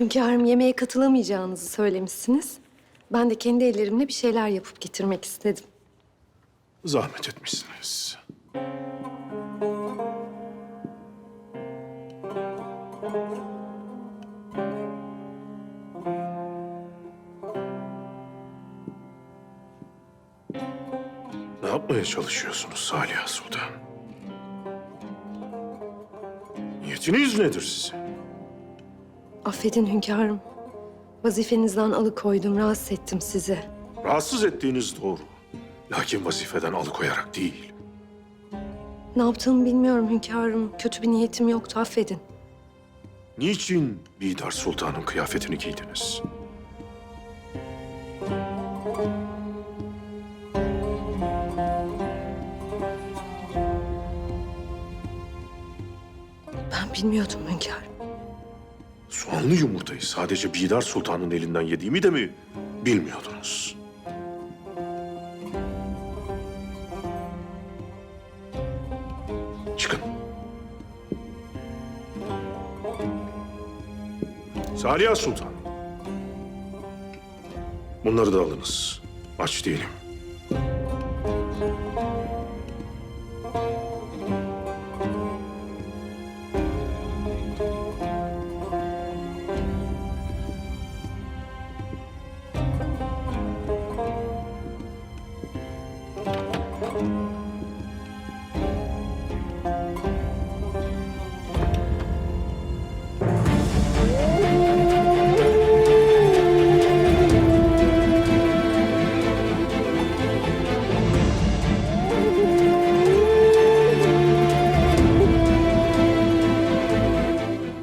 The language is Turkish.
Hünkârım yemeğe katılamayacağınızı söylemişsiniz. Ben de kendi ellerimle bir şeyler yapıp getirmek istedim. Zahmet etmişsiniz. Ne yapmaya çalışıyorsunuz Saliha Sultan? Niyetiniz nedir sizin? Affedin hünkârım. Vazifenizden alıkoydum, rahatsız ettim sizi. Rahatsız ettiğiniz doğru. Lakin vazifeden alıkoyarak değil. Ne yaptığımı bilmiyorum hünkârım. Kötü bir niyetim yoktu, affedin. Niçin Bidar Sultan'ın kıyafetini giydiniz? Ben bilmiyordum hünkârım. Soğanlı yumurtayı sadece Bidar Sultan'ın elinden yediğimi de mi bilmiyordunuz? Çıkın. Saliha Sultan. Bunları da alınız. Aç değilim.